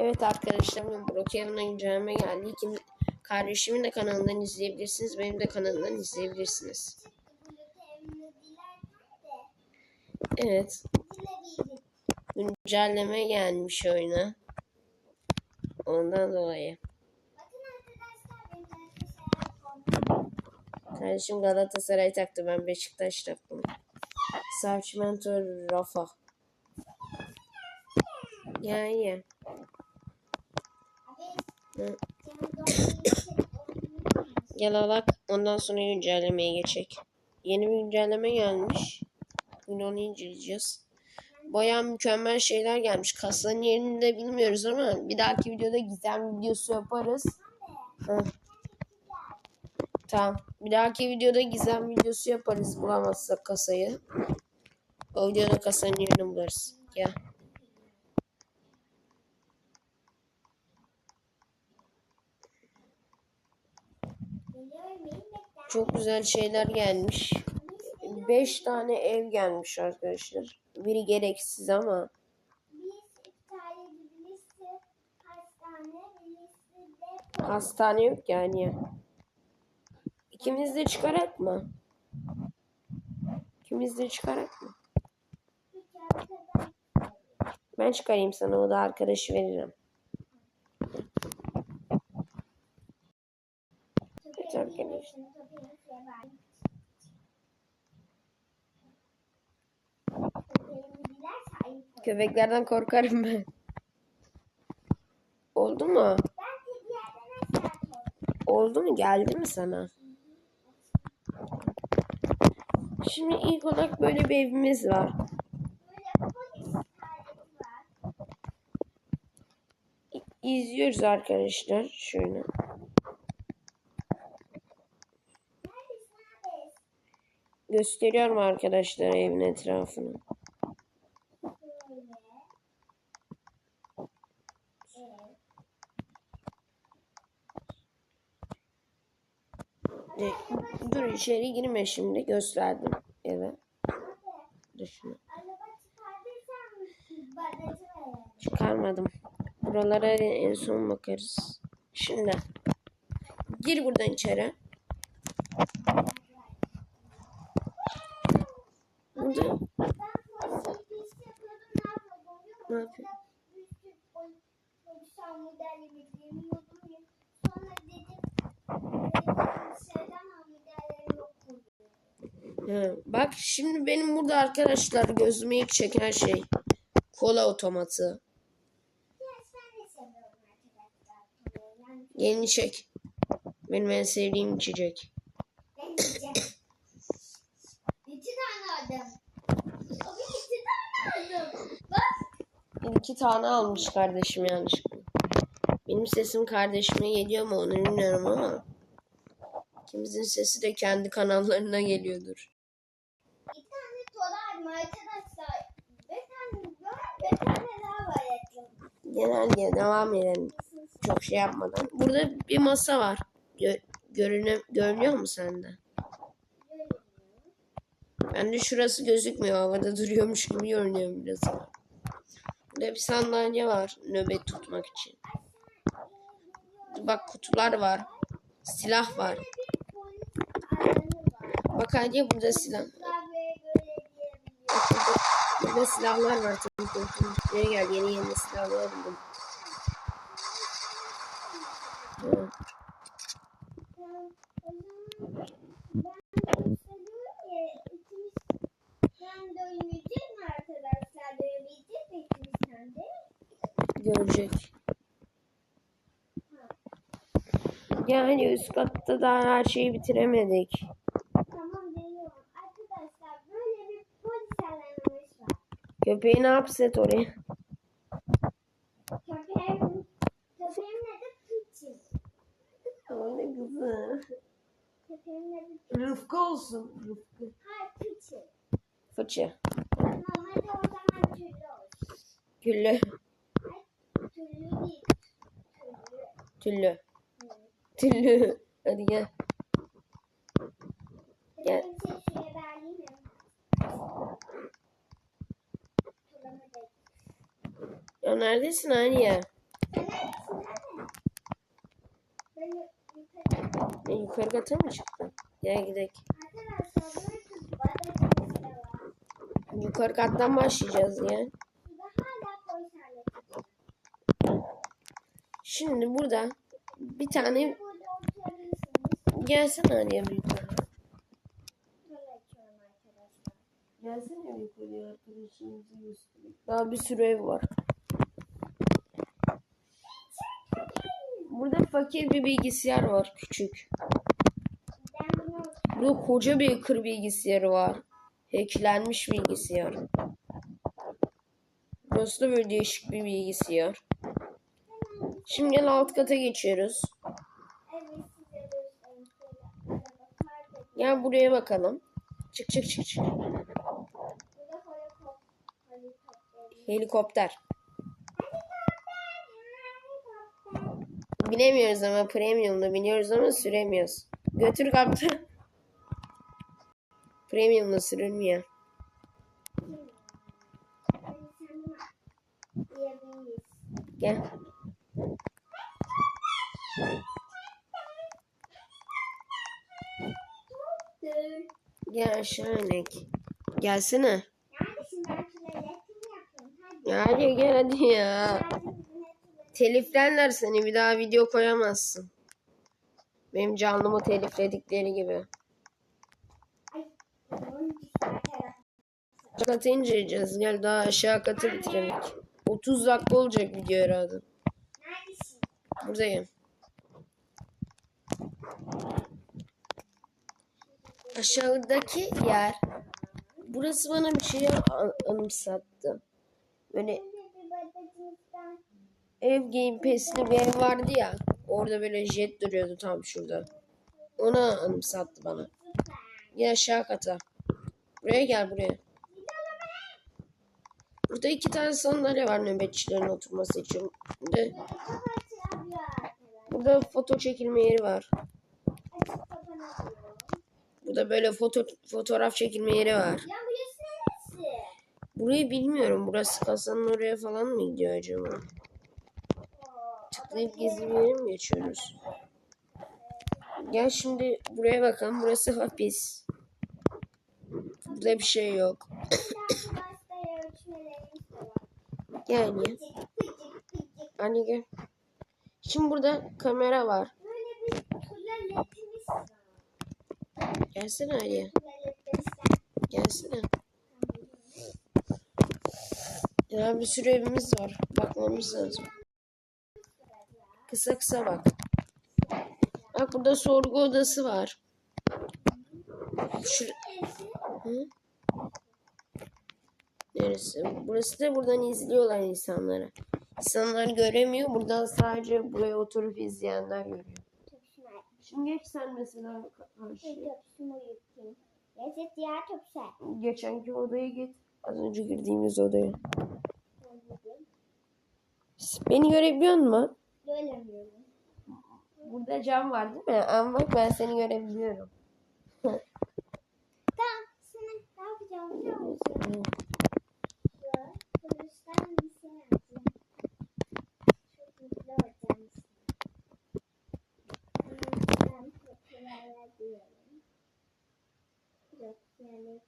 Evet arkadaşlar bugün Brookhaven'a inceleme geldi. İkim, kardeşimin de kanalından izleyebilirsiniz. Benim de kanalımdan izleyebilirsiniz. Evet. Güncelleme gelmiş oyuna. Ondan dolayı. Kardeşim Galatasaray taktı. Ben Beşiktaş taktım. Sarçmento Rafa. Yani. Gel alak. Ondan sonra güncellemeye geçecek. Yeni bir güncelleme gelmiş. Bugün onu inceleyeceğiz. Baya mükemmel şeyler gelmiş. Kasanın yerini de bilmiyoruz ama bir dahaki videoda gizem videosu yaparız. Hı. Tamam. Bir dahaki videoda gizem videosu yaparız bulamazsak kasayı. O videoda kasanın yerini buluruz. Gel. Çok güzel şeyler gelmiş. 5 tane ev gelmiş arkadaşlar. Biri gereksiz ama hastane yok yani. İkimiz de çıkarak mı? İkimiz de çıkarak mı? Ben çıkarayım sana o da arkadaşı veririm. Arkadaşlar. Köpeklerden korkarım ben. Oldu mu? Oldu mu? Geldi mi sana? Şimdi ilk olarak böyle bir evimiz var. İzliyoruz arkadaşlar. Şöyle. Gösteriyorum arkadaşlar evin etrafını. E, dur içeri girme şimdi. Gösterdim eve. Şunu. Çıkarmadım. Buralara en son bakarız. Şimdi. Gir buradan içeri. Burada ne yapıyor? He, bak şimdi benim burada arkadaşlar gözüme ilk çeken şey. Kola otomatı. Yeni çek. Benim en sevdiğim içecek. İki tane aldım. Abi iki tane aldım. Bak. İki tane almış kardeşim yanlışlıkla. Benim sesim kardeşime geliyor mu onu bilmiyorum ama. İkimizin sesi de kendi kanallarına geliyordur. Bir tane tolar mı arkadaşlar? Bir tane bir tane daha var etrafında. Genelde devam edelim. Çok şey yapmadan. Burada bir masa var. Gö görüne görünüyor mu sende? Bende şurası gözükmüyor. Havada duruyormuş gibi görünüyor biraz. ama. Burada bir sandalye var. Nöbet tutmak için. Bak kutular var. Silah var. Bak hadi burada silah. Burada, silahlar var. Tabii ki. Nereye gel yeni yeni silahlar buldum. Evet. Ben söylüyorum ya, ikimiz ben de oynayacak mı arkadaşlar? Dövmeyecek mi ikimiz sen de? görecek. Yani üst katta daha her şeyi bitiremedik. Tamam deniyorum. Arkadaşlar böyle bir polis alanımız var. Köpeğini hapset oraya. Köpeğim, köpeğimin adı Piçi. Öyle güzel. Köpeğimin adı Rıfkı olsun. Rıfkı. Hayır Piçi. Fıçı. O zaman. Güllü. Hayır değil. Tüylü. Tüllü. Tüllü. Hadi gel. Gel. Ya neredesin Aliye? Ben yukarı. E, yukarı kata mı çıktın? Gel gidelim. Yukarı kattan başlayacağız ya. Şimdi burada bir tane. Gelsene Aliye bir yukarı. Gelsene yukarıya arkadaşımızı göstereyim. Daha bir sürü ev var. Burada fakir bir bilgisayar var küçük. Burada koca bir kır bilgisayarı var. Hacklenmiş bilgisayar. Burası da böyle değişik bir bilgisayar. Şimdi gel alt kata geçiyoruz. evet size göstereyim. Şöyle araba Gel buraya bakalım. Çık çık çık çık. Helikopter. Binemiyoruz ama premium'da biniyoruz ama süremiyoruz. Götür kaptan. Premium'da sürülmüyor. Gel. Gel aşağı inek. Gelsene. Ya hadi gel hadi ya. Teliflerler seni bir daha video koyamazsın. Benim canlımı telifledikleri gibi. Katı inceleyeceğiz. Gel daha aşağı katı bitirelim. 30 dakika olacak video herhalde. Buradayım. Aşağıdaki yer. Burası bana bir şey an- anımsattı. Böyle Burada ev game pass'li bir ev vardı ya. Orada böyle jet duruyordu tam şurada. Ona anımsattı bana. Gel aşağı kata. Buraya gel buraya. Burada iki tane sandalye var nöbetçilerin oturması için. Arkadaşlar. burada foto çekilme yeri var. Burada böyle foto fotoğraf çekilme yeri var. Ya burası neresi? Burayı bilmiyorum. Burası kasanın oraya falan mı gidiyor acaba? Tıklayıp gizli bir yere mi geçiyoruz? Gel şimdi buraya bakalım. Burası hapis. Burada bir şey yok. Gel gel. Hadi gel. Şimdi burada kamera var. Böyle bir. Gelsene Ali. Tuvaletimiz Gelsene. Ya bir sürü evimiz var. Bakmamız lazım. Kısa kısa bak. Bak burada sorgu odası var. Şu... Hı? Neresi? Burası da buradan izliyorlar insanları. İnsanlar göremiyor. Buradan sadece buraya oturup izleyenler görüyor. Şimdi geç sen mesela karşıya. Topsunu yutayım. Neyse diğer. Geçenki odaya git. Az önce girdiğimiz odaya. Beni görebiliyor musun? Göremiyorum. Burada cam var değil mi? Ama bak ben seni görebiliyorum. Tamam. Şimdi ne yapacağım biliyor musun? Şu Kılıçtan bir şey yapacağım. Çok mutlu olacağım. Ben fotoğraflar diyorum. Yok yani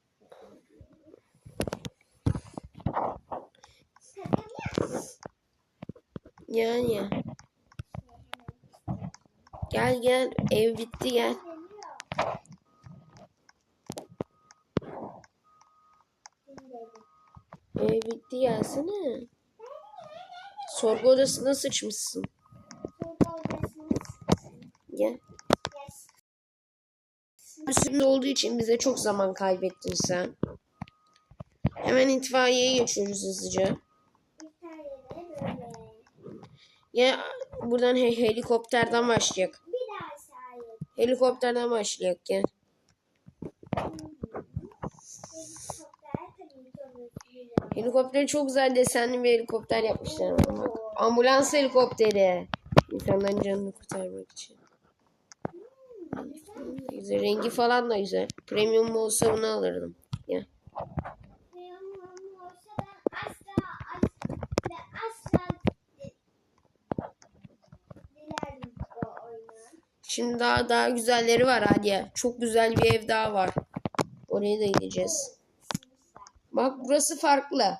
diyorum. Şaka mı yapıyorsun? Yani. Gel gel. Ev bitti gel. Ev bitti gelsene. Sorgu odasına sıçmışsın. Gel. Üstünde olduğu için bize çok zaman kaybettin sen. Hemen itfaiyeye geçiyoruz hızlıca. Bir tane de böyle. Ya buradan he- helikopterden başlayacak. Helikopterden başlayacak gel. Helikopter tabii ki olur. Helikopter çok güzel desenli bir helikopter yapmışlar. Bak, ambulans helikopteri. İnsanların canını kurtarmak için. Güzel. Rengi falan da güzel. Premium olsa bunu alırdım. Ya. Benim olsa ben asla asla asla Şimdi daha daha güzelleri var Aliye. Çok güzel bir ev daha var. Oraya da gideceğiz. Bak burası farklı.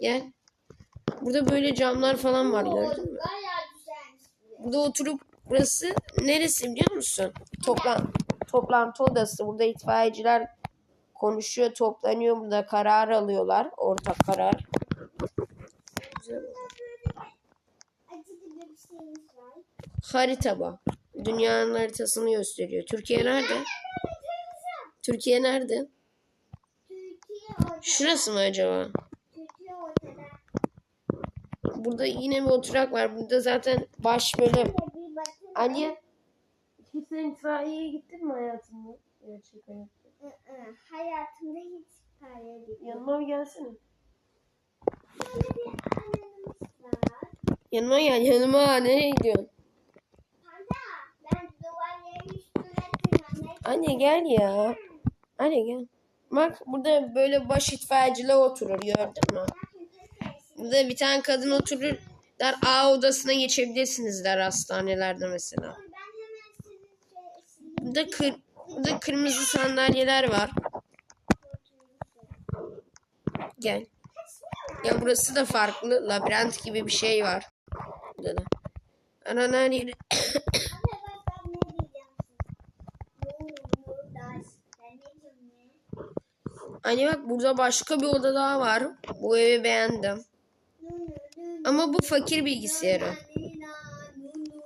Gel. Burada böyle camlar falan var gördün mü? Burada oturup burası neresi biliyor musun? Toplan toplantı odası. Burada itfaiyeciler konuşuyor, toplanıyor. Burada karar alıyorlar. Ortak karar. Harita bak. Dünyanın haritasını gösteriyor. Türkiye nerede? Türkiye nerede? Şurası mı acaba? Burada yine bir oturak var. Burada zaten baş bakın. Ali hiç sen itfaiyeye gittin mi hayatında? Gerçek hayatta. Hayatımda hiç paraya değil. Yanıma bir gelsene. Yanıma gel yanıma. Nereye gidiyorsun? Panda, ben duvarların üstüne tırmanmayı Anne gel ya. Anne gel. Bak burada böyle baş itfaiyeciler oturur gördün mü? Burada bir tane kadın oturur. Der A odasına geçebilirsiniz der hastanelerde mesela. Burada, kır, burada kırmızı sandalyeler var. Gel. Ya burası da farklı. Labirent gibi bir şey var. Burada da. Anan. Anne bak ben ne diyeceğim size. Yoo, yoo, ders. Ben ne diyeceğim ne? Hani bak burada başka bir oda daha var. Bu evi beğendim. Ama bu fakir bilgisayarı.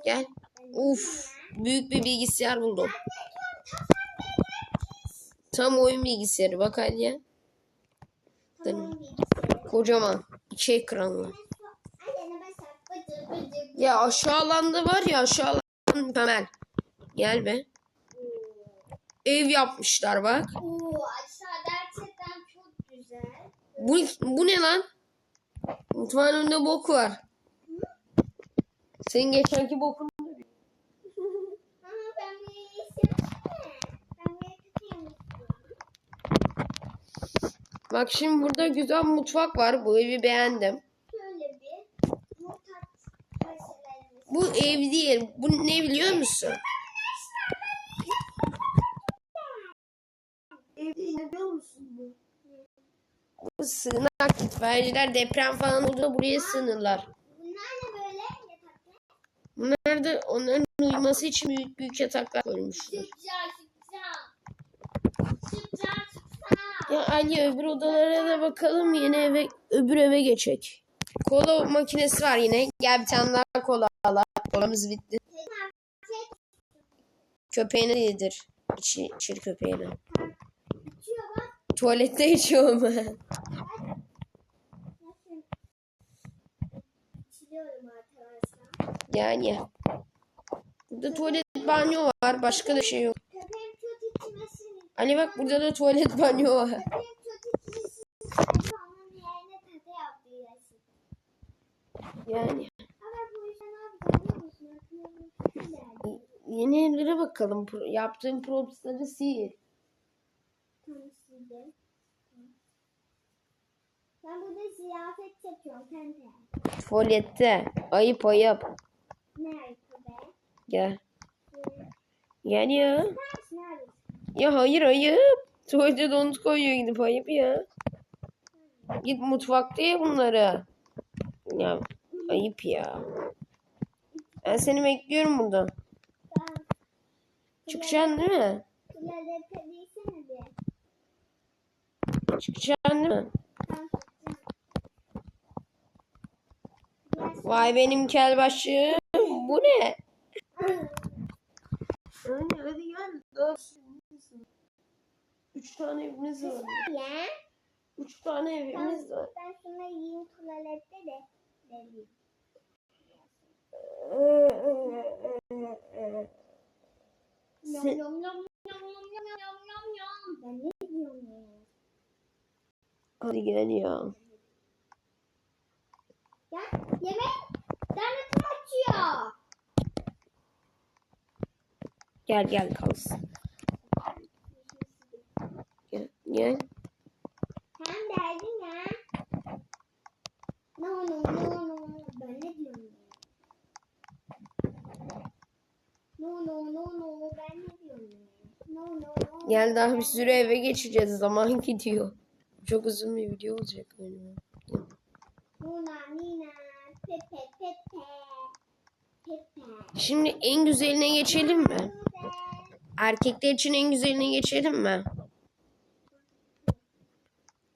Gel. Uf. Büyük bir bilgisayar buldum. Tam oyun bilgisayarı. Bak bilgisayarı. Kocaman. İki ekranlı. Ya aşağı alanda var ya aşağı alan hemen. Gel be. Ev yapmışlar bak. Oo, aşağı gerçekten çok güzel. Bu, bu ne lan? Mutfağın önünde bok var. Senin geçenki bokun. Tutayım Bak şimdi burada güzel mutfak var. Bu evi beğendim. Bu ev değil. Bu ne biliyor musun? Ev değil ne biliyor musun bu? Bu sığınak itfaiyeciler deprem falan olduğunda buraya sığınırlar. Bunlar ne böyle yataklar? Bunlar da onların uyuması için büyük büyük yataklar koymuşlar. Ya Ali öbür odalara da bakalım yine eve öbür eve geçecek. Kola makinesi var yine. Gel bir tane daha kola al. Kolamız bitti. Köpeğine yedir. İçi, içir köpeğine. Tuvalette içiyorum. yani. Burada tuvalet banyo var. Başka da şey yok. Ali bak burada da tuvalet banyo var. Yani. Yeni evlere bakalım. Yaptığım propsları sil. Tamam. Tanıştırdım. Ben burada ziyafet çekiyorum pembe. Tuvalette. Ayıp ayıp. Nerede be? Gel. Gel ya. Ya hayır ayıp. Tuvalete donut koyuyor gidip ayıp ya. Git mutfakta ye bunları. Ya ayıp ya. Ben seni bekliyorum burada. Çıkacaksın değil mi? Tuvalete çıkacaksın değil mi? Vay benim kel başım. Bu ne? Anne hadi gel. Üç tane evimiz var. Üç tane evimiz var. Ben sana yiyeyim tuvalette de. Vereyim. Yum yum yum yum yum yum yum yum. Ben ne diyorum ya? Hadi gel ya. Ya yemek dernetim açıyor. Gel gel kalsın. Gel. Gel. Sen derdin ya. No no no no. Ben ne diyorum? No no no no ben ne diyorum? No no no. Yani daha bir sürü eve geçeceğiz. Zaman gidiyor. Çok uzun bir video olacak. Pepe. Şimdi en güzeline geçelim mi? Erkekler için en güzeline geçelim mi?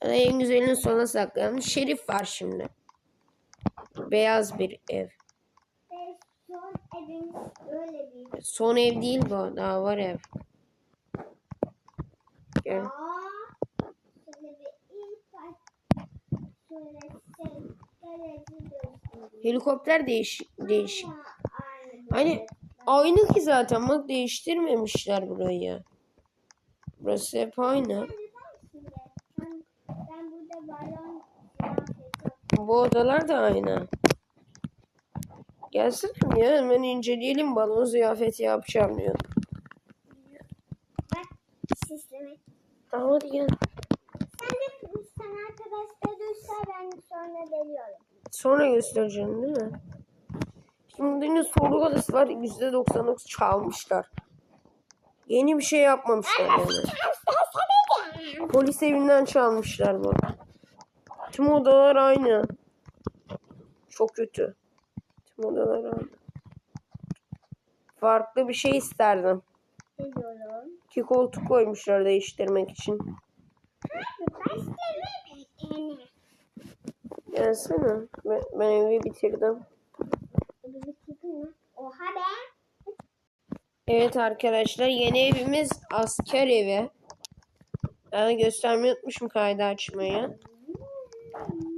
En güzelini sona saklayalım. Şerif var şimdi. Beyaz bir ev. Son ev değil bu. Daha var ev. Gel şöyle bir ilk baş. Şöyle şey. Garajı göstereyim. Helikopter değiş değişik. Hani aynı ki zaten bak değiştirmemişler burayı. Burası hep aynı. Bu odalar da aynı. Gelsene mi ya hemen inceleyelim balon ziyafeti yapacağım diyor. Tamam hadi gel. Sen de sen arkadaşlar göster ben sonra geliyorum. Sonra göstereceğim değil mi? Şimdi yine soru odası var. %99 çalmışlar. Yeni bir şey yapmamışlar yani. Polis evinden çalmışlar bu. Tüm odalar aynı. Çok kötü. Tüm odalar aynı. Farklı bir şey isterdim. İki koltuk koymuşlar değiştirmek için. Tane. Gelsene. Ben, ben evi bitirdim. Çıkın mı? Oha be. Evet arkadaşlar yeni evimiz asker evi. Ben göstermeyi unutmuşum kaydı açmayı.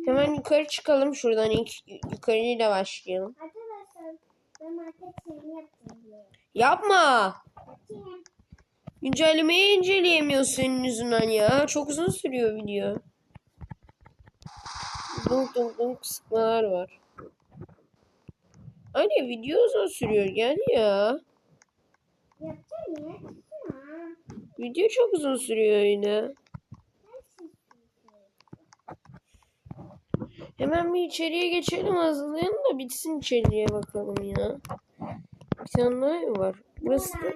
Hemen yukarı çıkalım şuradan ilk yukarıyla başlayalım. Arkadaşlar ben market şeyini yaptım diye. Yapma. Bakayım. Güncellemeyi inceleyemiyorsun yüzünden ya. Çok uzun sürüyor video. Dunk dunk dunk sıkmalar var. Anne video uzun sürüyor gel ya. Video çok uzun sürüyor yine. Hemen bir içeriye geçelim hazırlayalım da bitsin içeriye bakalım ya. Bir tane daha var. Burası da,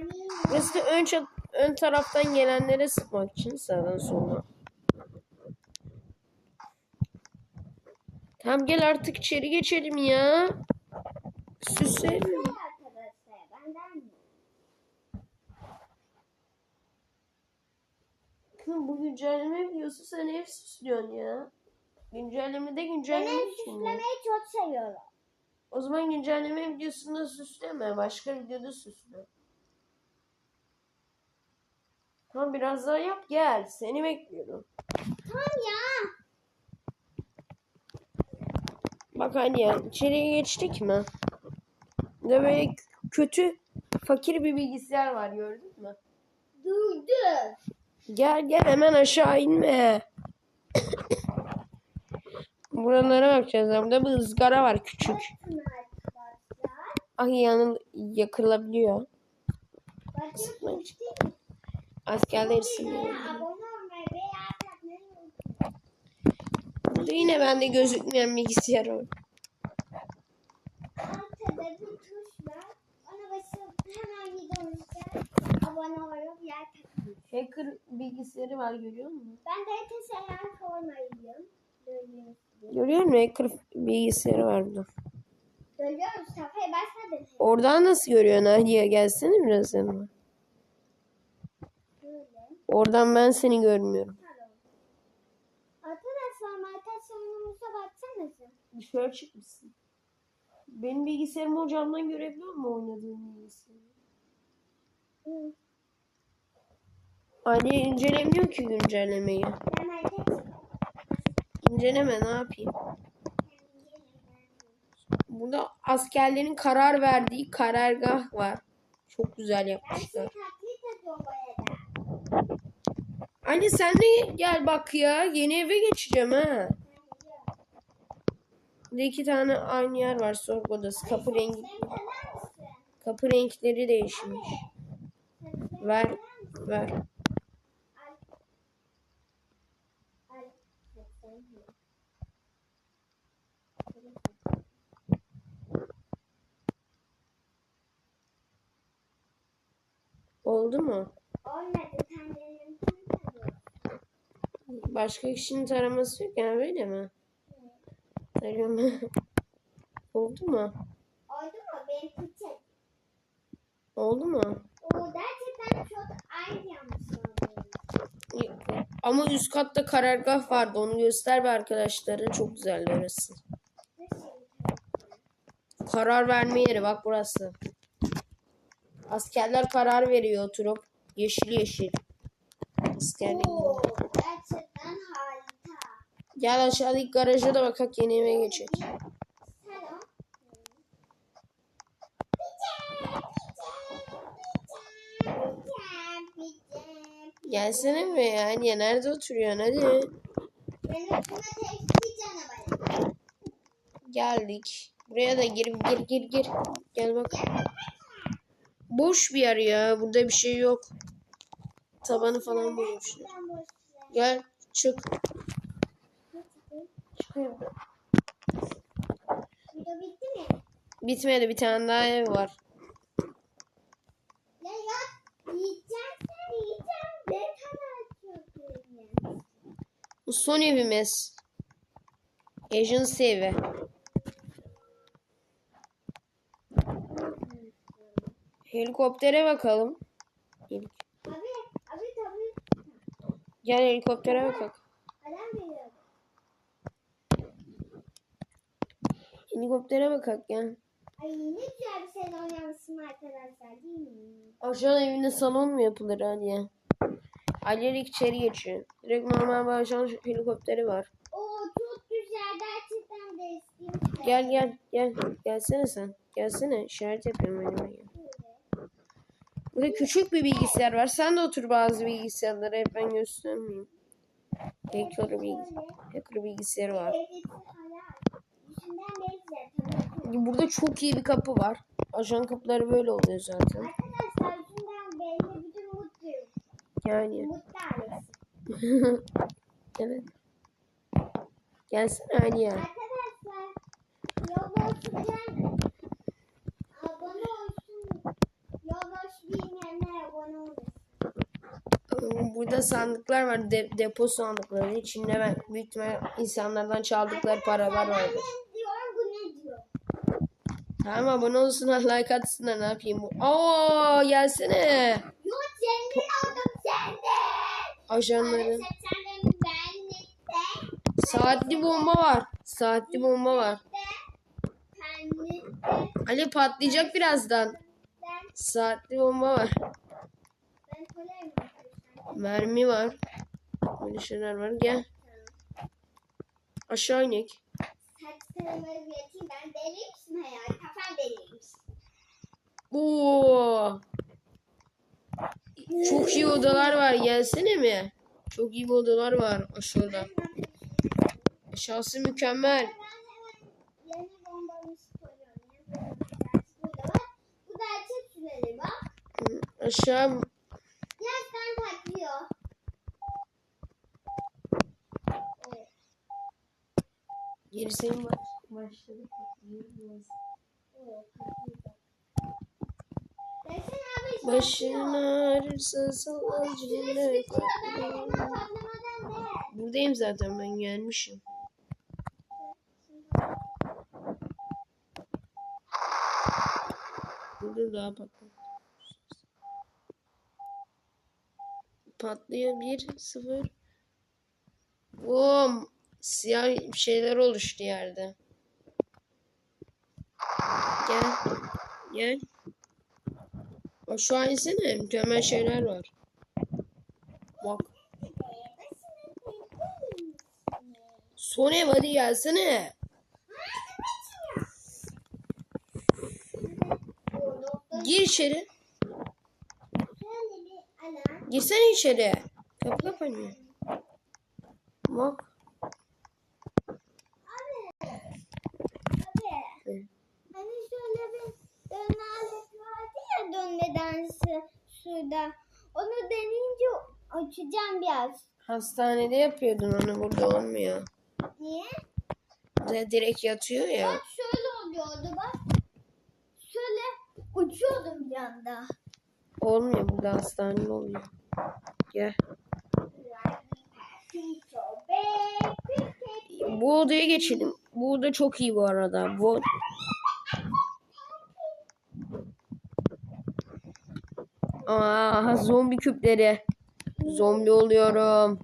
burası da ön, ön taraftan gelenlere sıkmak için sağdan sola. Tamam gel artık içeri geçelim ya. Mi? Kızım bu güncelleme videosu sen ev süslüyorsun ya. Güncellemede Ben güncelleme ev için. süslemeyi çok seviyorum. O zaman güncelleme videosunda süsleme. Başka videoda süsle. Tamam biraz daha yap gel. Seni bekliyorum. Tamam ya. Bak hadi ya içeriye geçtik mi? De böyle kötü fakir bir bilgisayar var gördün mü? Durdu. Gel gel hemen aşağı inme. Buralara bakacağız. Burada bir ızgara var küçük. Ay yanı yakılabiliyor. Askerler ısınıyor. Abone olmayı ve yapmayı Burada yine bende gözükmeyen bilgisayar takılın. Hacker bilgisayarı var görüyor musun? Ben de teseler formayım. Görüyor musun? Hacker bilgisayarı var burada. Dönüyoruz. Kafaya basmadın. Oradan nasıl görüyorsun Nadia? Gelsene biraz yanıma. Böyle. Oradan ben seni görmüyorum. Pardon. Arkadaşlar market sonumuza baksanıza. Dışarı çıkmışsın. Benim bilgisayarımı hocamdan görebiliyor musun oynadığım bilgisayarı? Hı. Anne incelemiyor ki güncellemeyi. İnceleme ne yapayım? Burada askerlerin karar verdiği karargah var. Çok güzel yapmışlar. Anne sen de gel bak ya. Yeni eve geçeceğim ha. Burada iki tane aynı yer var sorgu odası. Kapı rengi, kapı renkleri değişmiş. Ver, ver. Oldu mu? Olmadı. Başka kişinin taraması yok yani böyle mi? Tarıyorum. Oldu mu? Oldu mu? Benim küçük. Oldu mu? O gerçekten çok aynı yanlış. Ama üst katta karargah vardı. Onu göster be arkadaşlara. Çok güzel orası. Karar verme yeri bak burası. Askerler karar veriyor oturup. Yeşil yeşil. Askerlik. Gel aşağıdaki garaja da bakak yeni eve. Selam. Gelsene mi ya? Niye? Nerede oturuyorsun? Hadi. Geldik. Buraya da gir gir gir gir. Gel bak. Boş bir yer ya. Burada bir şey yok. Tabanı falan boş Gel çık. Video bitti mi? Bitmedi bir tane daha ev var. Ya ya yiyeceğim sen yiyeceğim. Ne kadar çok. Bu son evimiz. Agency evi. Helikoptere bakalım. Helik- Abi abi tabii Gel helikoptere bakalım. Helikoptere bakalım gel. Ay ne güzel bir şey oynamışsın arkadaşlar değil mi? Ajan evinde salon mu yapılır hadi ya? Ali içeri geçiyor. Direkt normal bir ajan helikopteri var. Oo çok güzel gerçekten de istiyorum. Gel gel gel. Gelsene sen. Gelsene. İşaret yapıyorum önüme gel. Burada küçük bir bilgisayar var. Sen de otur bazı bilgisayarlara. Hep ben göstermeyeyim. Hacker, bilgis hacker bilgisayarı var. Evdeki hala. Yüzünden beri zaten. Burada çok iyi bir kapı var. Ajan kapıları böyle oluyor zaten. Arkadaşlar yüzünden belli bütün mutluyum. Yani. Evet. Gelsene abone olsun. Burada sandıklar var. De- depo sandıkları. İçinde ben büyük ihtimal insanlardan çaldıkları paralar vardır. ben ne diyorum bu ne diyor. Tamam abone olsunlar like atsınlar ne yapayım. Oo gelsene. Yok zengin oldum senden. Ajanların. Saatli bomba var. Saatli bomba var. Ali patlayacak birazdan. Saatli bomba var. Mermi var. Böyle şeyler var. Gel. Aşağı inek. Saçlarımı üreteyim. Ben deli misin hayal? Deliymiş. Oo. Çok iyi odalar var. Gelsene mi? Çok iyi odalar var aşağıda. Aşağısı mükemmel. Aşağı geri senin baş, başladı. Başın ağrırsa sal Süresi acele. bitiyor. Ben hemen patlamadan de. Buradayım zaten ben gelmişim. Burada daha patlıyor. Patlıyor bir sıfır. Boom. Siyah şeyler oluştu yerde. Gel. Gel. Aşağı insene. Mükemmel şeyler var. Bak. Son ev hadi gelsene. Gir içeri. Girsene içeri. Kapı kapanıyor. Bak. Abi. Abi. Evet. Hani şöyle aleti vardı ya dönme dansı şurada. Onu deneyince uçacağım biraz. Hastanede yapıyordun onu burada olmuyor. Niye? Burada direkt yatıyor ya. Bak şöyle oluyordu bak. Şöyle uçuyordum bir anda. Olmuyor burada hastane oluyor. Gel. Bu odaya geçelim. Bu oda çok iyi bu arada. Bu Aa, zombi küpleri. Zombi oluyorum.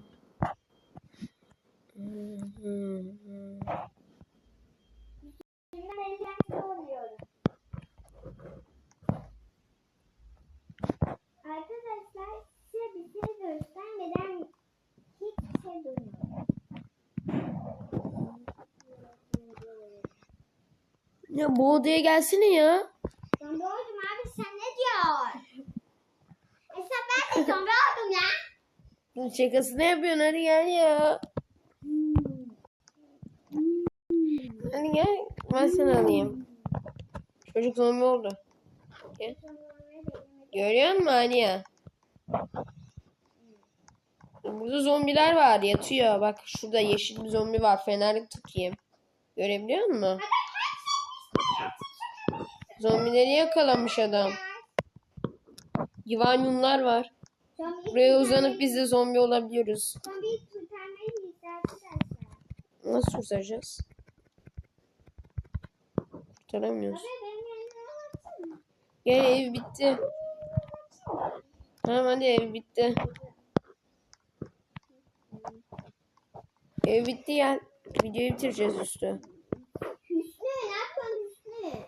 Arkadaşlar size bir şey göstermeden hiçbir şey duymuyorum. Ya bu odaya gelsene ya. Zombi oldum abi sen ne diyorsun? Ben de zombi oldum ya. Şakasını yapıyorsun hadi gel ya. Hadi gel ben seni alayım. Çocuk zombi oldu. Gel. Görüyor musun Aliye? Burada zombiler var yatıyor. Bak şurada yeşil bir zombi var. Fenerlik tutayım. Görebiliyor musun? Zombileri yakalamış adam. Yuvanyumlar var. Buraya uzanıp biz de zombi olabiliyoruz. Nasıl kurtaracağız? Kurtaramıyoruz. Gel ev bitti. Tamam hadi ev bitti. Ev bitti gel. Videoyu bitireceğiz üstü. Hüsnü ne yapıyorsun Hüsnü?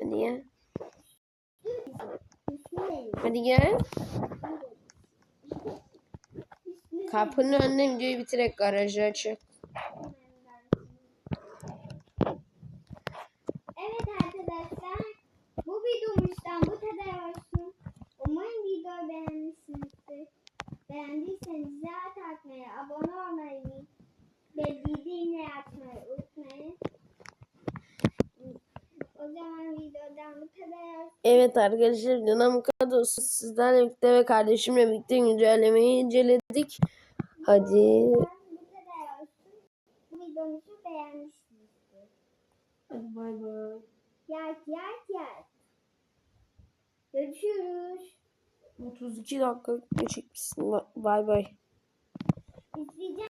Hadi. Hadi gel. Kapının önüne videoyu bitirerek garajı açık. Evet arkadaşlar. Bu videomuzdan bu kadar olsun. Umarım videoyu beğenmişsinizdir. Beğendiyseniz like atmayı, abone olmayı ve bildirimleri açmayı unutmayın. O zaman videodan bu kadar olsun. Evet arkadaşlar videodan bu kadar olsun. Sizlerle birlikte ve kardeşimle birlikte güncellemeyi inceledik. Hadi. Bu videomuzu beğenmişsinizdir. Hadi bay bay. Yak yak yak. Görüşürüz. 32 dakika çekmişsin. Bay bay. İzleyeceğim.